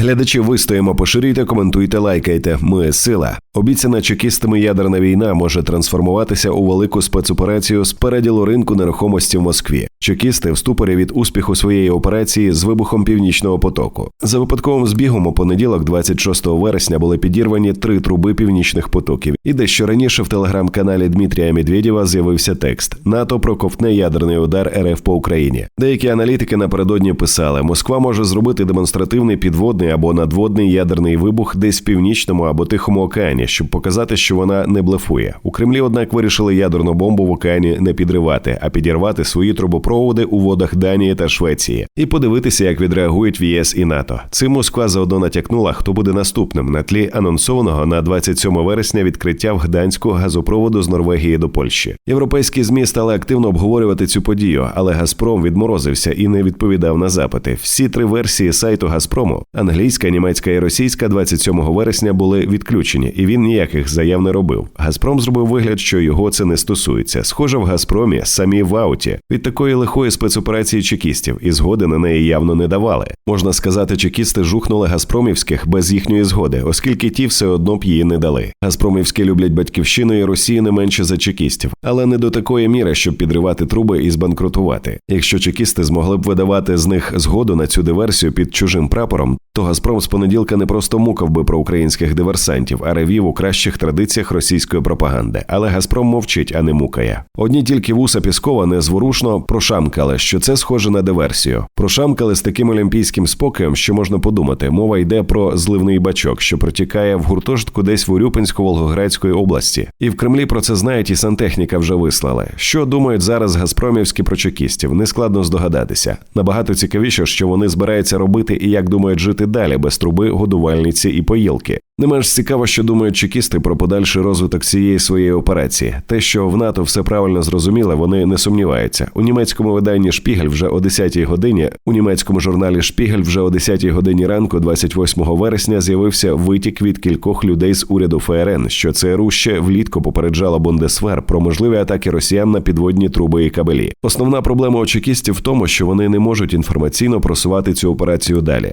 Глядачі вистоїмо, поширюйте, коментуйте, лайкайте. Ми сила. Обіцяна чекістами ядерна війна може трансформуватися у велику спецоперацію з переділу ринку нерухомості в Москві. Чекісти в ступорі від успіху своєї операції з вибухом північного потоку. За випадковим збігом у понеділок, 26 вересня, були підірвані три труби північних потоків. І дещо раніше в телеграм-каналі Дмитрія Медведєва з'явився текст: НАТО проковтне ядерний удар РФ по Україні. Деякі аналітики напередодні писали: Москва може зробити демонстративний підводний або надводний ядерний вибух десь в північному або тихому океані, щоб показати, що вона не блефує. У Кремлі, однак, вирішили ядерну бомбу в океані не підривати, а підірвати свої трубопроводи у водах Данії та Швеції і подивитися, як відреагують в ЄС і НАТО. Цим Москва заодно натякнула, хто буде наступним на тлі анонсованого на 27 вересня відкриття в Гданську газопроводу з Норвегії до Польщі. Європейські змі стали активно обговорювати цю подію, але Газпром відморозився і не відповідав на запити. Всі три версії сайту Газпрому англійська, німецька і російська 27 вересня були відключені, і він ніяких заяв не робив. Газпром зробив вигляд, що його це не стосується. Схоже, в Газпромі самі в ауті від такої лихої спецоперації чекістів, і згоди на неї явно не давали. Можна сказати, чекісти жухнули Газпромівських без їхньої згоди, оскільки ті все одно б її не дали. Газпромівські люблять батьківщину і Росію не менше за чекістів, але не до такої міри, щоб підривати труби і збанкрутувати. Якщо чекісти змогли б видавати з них згоду на цю диверсію під чужим прапором, то Газпром з понеділка не просто мукав би про українських диверсантів, а ревів у кращих традиціях російської пропаганди. Але Газпром мовчить, а не мукає. Одні тільки вуса Піскова незворушно прошамкали, що це схоже на диверсію. Прошамкали з таким олімпійським спокоєм, що можна подумати. Мова йде про зливний бачок, що протікає в гуртожитку десь в Урюпинсько-Волгоградської області. І в Кремлі про це знають, і сантехніка вже вислали. Що думають зараз газпромівські про чекістів? Нескладно здогадатися. Набагато цікавіше, що вони збираються робити і як думають жити далі без труби, годувальниці і поїлки. Не менш цікаво, що думають чекісти про подальший розвиток цієї своєї операції. Те, що в НАТО все правильно зрозуміли, вони не сумніваються. У німецькому виданні Шпігель вже о 10-й годині, у німецькому журналі Шпігель вже о 10-й годині ранку, 28 вересня, з'явився витік від кількох людей з уряду ФРН, що ЦРУ ще влітку попереджала Бундесвер про можливі атаки росіян на підводні труби і кабелі. Основна проблема у чекістів в тому, що вони не можуть інформаційно просувати цю операцію далі.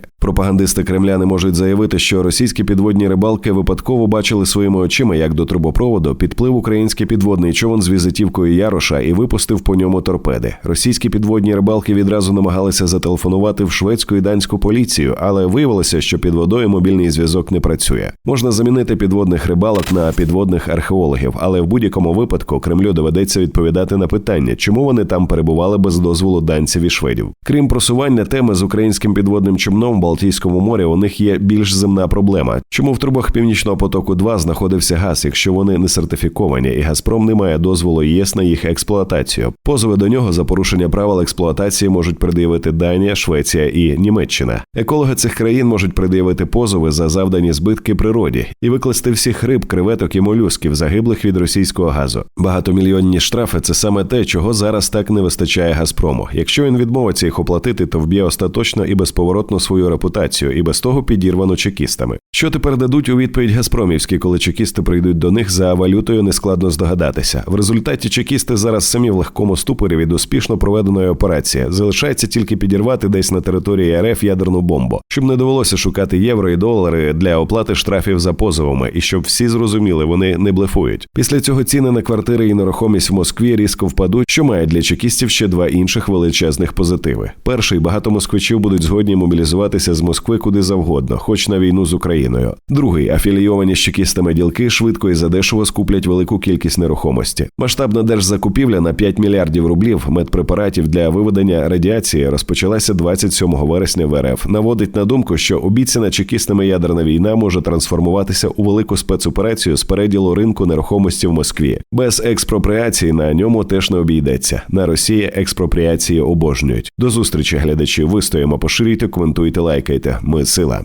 Пропагандисти Кремля не можуть заявити, що російські підводні рибалки випадково бачили своїми очима, як до трубопроводу підплив український підводний човен з візитівкою Яроша і випустив по ньому торпеди. Російські підводні рибалки відразу намагалися зателефонувати в шведську і данську поліцію, але виявилося, що під водою мобільний зв'язок не працює. Можна замінити підводних рибалок на підводних археологів, але в будь-якому випадку Кремлю доведеться відповідати на питання, чому вони там перебували без дозволу данців і шведів. Крім просування теми з українським підводним човном в Балтійському морі, у них є більш земна проблема. Чому в трубах Північного потоку 2 знаходився газ, якщо вони не сертифіковані, і Газпром не має дозволу ЄС на їх експлуатацію. Позови до нього за порушення правил експлуатації можуть пред'явити Данія, Швеція і Німеччина. Екологи цих країн можуть пред'явити позови за завдані збитки природі і викласти всіх риб, креветок і молюсків, загиблих від російського газу. Багатомільйонні штрафи це саме те, чого зараз так не вистачає Газпрому. Якщо він відмовиться їх оплатити, то вб'є остаточно і безповоротно свою репутацію, і без того підірвано чекістами. Що тепер дадуть у відповідь Газпромівські, коли чекісти прийдуть до них за валютою, нескладно здогадатися. В результаті чекісти зараз самі в легкому ступорі від успішно проведеної операції. Залишається тільки підірвати десь на території РФ ядерну бомбу, щоб не довелося шукати євро і долари для оплати штрафів за позовами, і щоб всі зрозуміли, вони не блефують. Після цього ціни на квартири і нерухомість в Москві різко впадуть, що має для чекістів ще два інших величезних позитиви. Перший багато москвичів будуть згодні мобілізуватися з Москви куди завгодно, хоч на війну з Україною. Другий афілійовані з чекістами ділки швидко і задешево скуплять велику кількість нерухомості. Масштабна держзакупівля на 5 мільярдів рублів медпрепаратів для виведення радіації розпочалася 27 вересня в РФ. Наводить на думку, що обіцяна чекістами ядерна війна може трансформуватися у велику спецоперацію з переділу ринку нерухомості в Москві. Без експропріації на ньому теж не обійдеться. На Росії експропріації обожнюють. До зустрічі, глядачі. Вистоїмо, поширюйте, коментуйте, лайкайте. Ми сила.